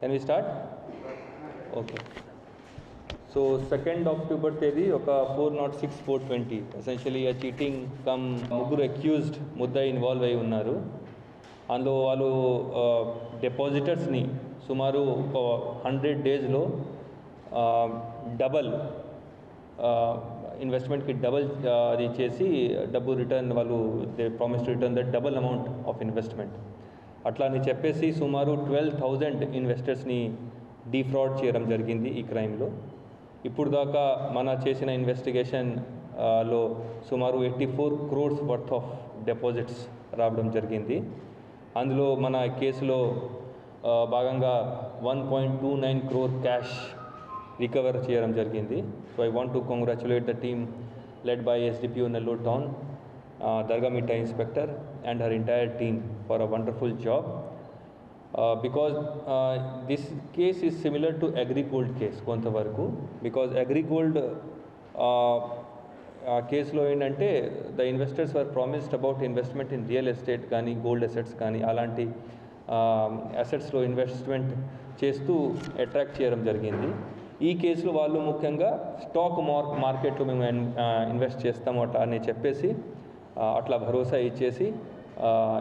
Can we start okay so second October తేదీ ఒక four nought six four twenty essentially uh cheating cum ముగ్గురు accused ముద్ద involve అయి ఉన్నారు. అందులో వాళ్ళు డిపాజిటర్స్ని సుమారు ఒక హండ్రెడ్ డేస్లో డబల్ ఇన్వెస్ట్మెంట్కి డబల్ అది చేసి డబ్బు రిటర్న్ వాళ్ళు they promise return the double amount of investment అట్లా అని చెప్పేసి సుమారు ట్వెల్వ్ థౌజండ్ ఇన్వెస్టర్స్ని డీఫ్రాడ్ చేయడం జరిగింది ఈ క్రైమ్లో. ఇప్పుడు దాకా మన చేసిన ఇన్వెస్టిగేషన్లో సుమారు eighty four crores worth of deposits రావడం జరిగింది. అందులో మన కేసులో భాగంగా one point two nine crore cash recover చేయడం జరిగింది. So I want to congratulate the team led by SDPO Nellore town Dargamitta inspector and her entire team for a wonderful job because this case is similar to AgriGold case కొంతవరకు. Because AgriGold uh, ఆ కేసులో ఏంటంటే the investors were promised about investment in real estate కానీ gold assets కానీ అలాంటి అసెట్స్లో investment చేస్తూ attract చేయడం జరిగింది. ఈ కేసులో వాళ్ళు ముఖ్యంగా స్టాక్ మార్క్ మార్కెట్లో మేము ఇన్వెస్ట్ చేస్తాము అని చెప్పేసి అట్లా భరోసా ఇచ్చేసి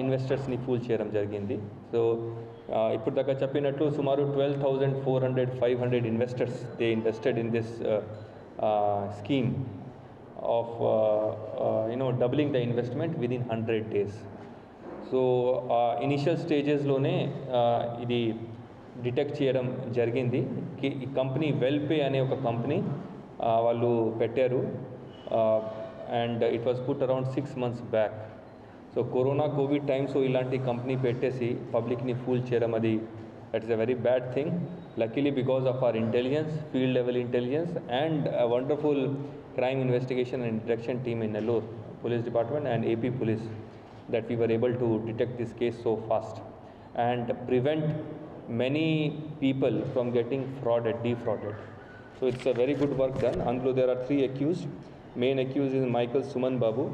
ఇన్వెస్టర్స్ని ఫూల్ చేయడం జరిగింది. సో ఇప్పుడు దాకా చెప్పినట్లు సుమారు twelve thousand four hundred five hundred investors they invested in this scheme of you know doubling the investment within hundred days so initial స్టేజెస్లోనే ఇది డిటెక్ట్ చేయడం జరిగింది. కి- ఈ కంపెనీ వెల్పే అనే ఒక కంపెనీ వాళ్ళు పెట్టారు. And it was put around six months back so corona covid times ఇలాంటి కంపెనీ పెట్టేసి పబ్లిక్ని ఫూల్ చేయడం అది that is a very bad thing luckily because of our intelligence field level intelligence and wonderful crime investigation and detection team in Nellore Police Department and AP Police that we were able to detect this case so fast and prevent many people from getting frauded, defrauded. So it's a very good work done. Andlo there are three accused. Main accused is Michael Suman Babu.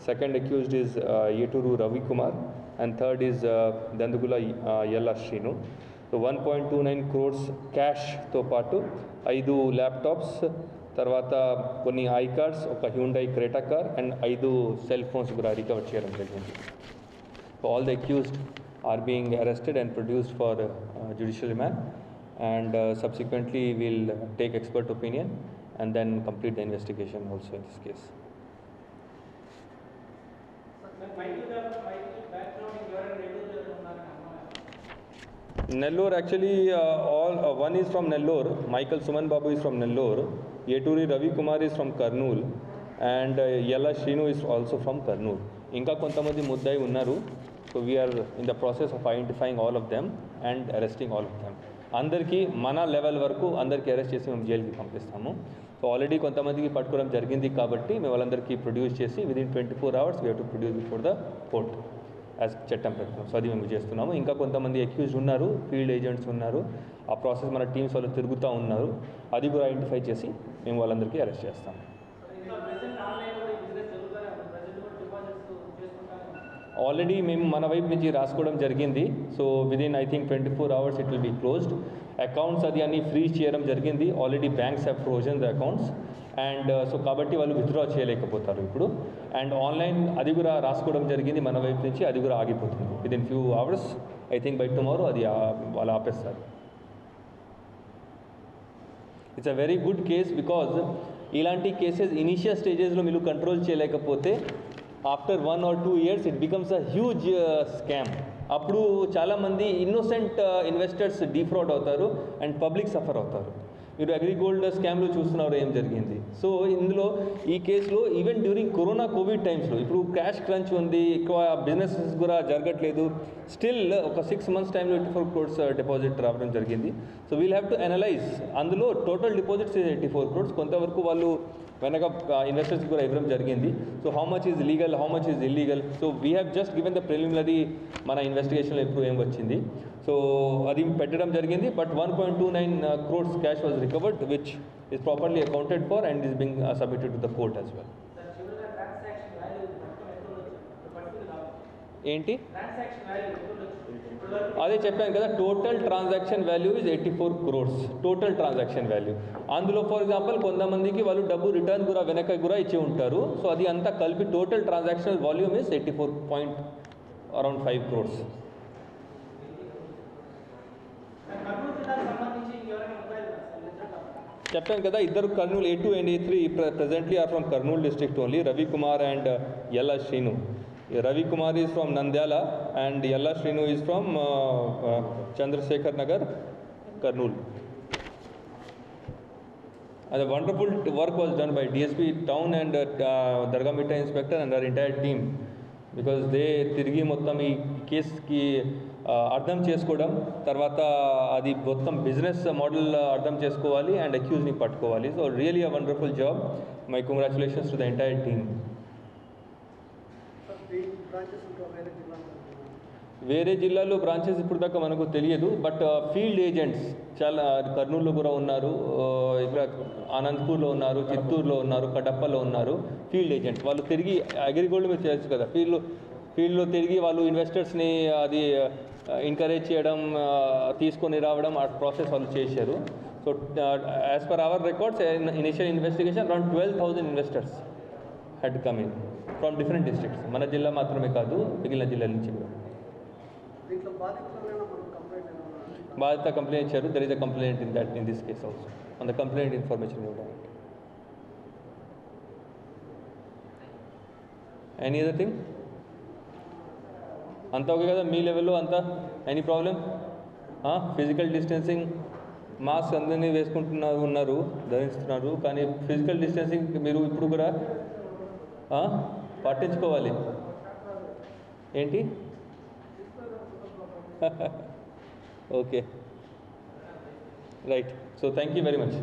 Second accused is uh, Yeturu Ravi Kumar. And third is uh, Dandugula uh, Yella Shrinu. So one point two nine crores క్యాష్తో పాటు ఐదు laptops తర్వాత కొన్ని I cards ఒక Hyundai Creta car and ఐదు cell phones కూడా recover చేయడం జరిగింది all the accused are being arrested and produced for judicial remand and subsequently will take expert opinion And then complete the investigation also in this case Nellore actually uh, all uh, one is from Nellore. Michael Suman Babu is from Nellore. Yeturi Ravi Kumar is from Karnool, and uh, Yella Shrinu is also from Karnool. ఇంకా కొంతమంది ముద్దాయి ఉన్నారు so we are in the process of identifying all of them and arresting all of them అందరికీ మన level వరకు అందరికీ arrest చేసి మేము జైలుకి పంపిస్తాము. సో ఆల్రెడీ కొంతమందికి పట్టుకోవడం జరిగింది కాబట్టి మేము వాళ్ళందరికీ ప్రొడ్యూస్ చేసి within twenty four hours we to produce before the court as చట్టం ప్రకారం. సో అది మేము చేస్తున్నాము. ఇంకా కొంతమంది అక్యూజ్డ్ ఉన్నారు ఫీల్డ్ ఏజెంట్స్ ఉన్నారు. ఆ ప్రాసెస్ మన టీమ్స్ వాళ్ళు తిరుగుతూ ఉన్నారు. అది కూడా ఐడెంటిఫై చేసి మేము వాళ్ళందరికీ అరెస్ట్ చేస్తాము. ఆల్రెడీ మేము మన వైపు నుంచి రాసుకోవడం జరిగింది. So within I think twenty four hours it will be closed accounts అది అన్ని ఫ్రీజ్ చేయడం జరిగింది. Already banks have frozen the accounts and so కాబట్టి వాళ్ళు విత్డ్రా చేయలేకపోతారు ఇప్పుడు. అండ్ ఆన్లైన్ అది కూడా రాసుకోవడం జరిగింది మన వైపు నుంచి అది కూడా ఆగిపోతుంది. Within few hours I think by tomorrow అది వాళ్ళు ఆపేస్తారు. It's a very good case because ఇలాంటి కేసెస్ ఇనీషియల్ స్టేజెస్లో మీరు కంట్రోల్ చేయలేకపోతే after one or two years it becomes a huge scam అప్పుడు చాలామంది ఇన్నోసెంట్ ఇన్వెస్టర్స్ డిఫ్రాడ్ అవుతారు అండ్ పబ్లిక్ సఫర్ అవుతారు. మీరు అగ్రిగోల్డ్ స్కామ్లో చూస్తున్నారు ఏం జరిగింది. సో ఇందులో ఈ కేసులో ఈవెన్ డ్యూరింగ్ కరోనా కోవిడ్ టైమ్స్లో ఇప్పుడు క్యాష్ క్రంచ్ ఉంది ఎక్కువ బిజినెసెస్ కూడా జరగట్లేదు. స్టిల్ ఒక సిక్స్ మంత్స్ టైంలో ఎయిటీ ఫోర్ క్రోడ్స్ డిపాజిట్ రావడం జరిగింది. So we'll have to analyse అందులో total deposits eighty four crores కొంతవరకు వాళ్ళు వెనక uh, ఇన్వెస్టర్స్ కూడా ఇవ్వడం జరిగింది. So how much is legal how much is illegal so we have just given the preliminary మన ఇన్వెస్టిగేషన్లో ఇప్పుడు ఏం వచ్చింది. సో అది పెట్టడం జరిగింది but one point two nine crores cash was recovered which is properly accounted for and is being submitted to the court as well ఏంటి? Transaction value ఎంత ఉండొచ్చు ఇప్పటివరకు అదే చెప్పాను కదా total transaction value is eighty four crores total transaction value అందులో for example కొంతమందికి వాళ్ళు డబ్బు రిటర్న్ కూడా వెనక కూడా ఇచ్చి ఉంటారు. సో అది అంతా కలిపి total transaction volume is eighty four point around five crores చెప్పాను కదా ఇద్దరు Kurnool A two and A three presently are from Kurnool district only Ravi Kumar and Yella Shrinu Ravi Kumar is from Nandyal and Yella Shrinu is from Chandrasekhar Nagar Kurnool అది wonderful work was done by DSP town and Dargamitta inspector and our entire team because they తిరిగి మొత్తం ఈ కేసుకి అర్థం చేసుకోవడం తర్వాత అది మొత్తం బిజినెస్ మోడల్ అర్థం చేసుకోవాలి అండ్ అక్యూజ్ని పట్టుకోవాలి. So really a wonderful job my congratulations to the entire team వేరే జిల్లాలో బ్రాంచెస్ ఇప్పుడు దాకా మనకు తెలియదు బట్ ఫీల్డ్ ఏజెంట్స్ చాలా కర్నూలులో కూడా ఉన్నారు ఆ, ఇక్కడ అనంతపూర్లో ఉన్నారు చిత్తూరులో ఉన్నారు కడపలో ఉన్నారు ఫీల్డ్ ఏజెంట్స్ వాళ్ళు తిరిగి అగ్రిగోల్డ్ మీరు చేయొచ్చు కదా. ఫీల్డ్ ఫీల్డ్లో తిరిగి వాళ్ళు ఇన్వెస్టర్స్ని అది ఎంకరేజ్ చేయడం తీసుకొని రావడం ఆ ప్రాసెస్ వాళ్ళు చేశారు. So as per our records initial investigation around twelve thousand investors had come in from different districts మన జిల్లా మాత్రమే కాదు మిగిలిన జిల్లాల నుంచి కూడా. బాధిత కంప్లైంట్ ఇచ్చారు. There is a complaint in that in this case also the complaint information ఇవ్వడానికి. ఎనీ అదర్ థింగ్ అంతా ఓకే కదా? మీ లెవెల్లో అంతా any problem physical distancing mask అందరినీ వేసుకుంటున్నారు ఉన్నారు ధరిస్తున్నారు. కానీ ఫిజికల్ డిస్టెన్సింగ్ మీరు ఇప్పుడు కూడా ఆ, పాటించుకోవాలి. ఏంటి? Okay. Right so thank you very much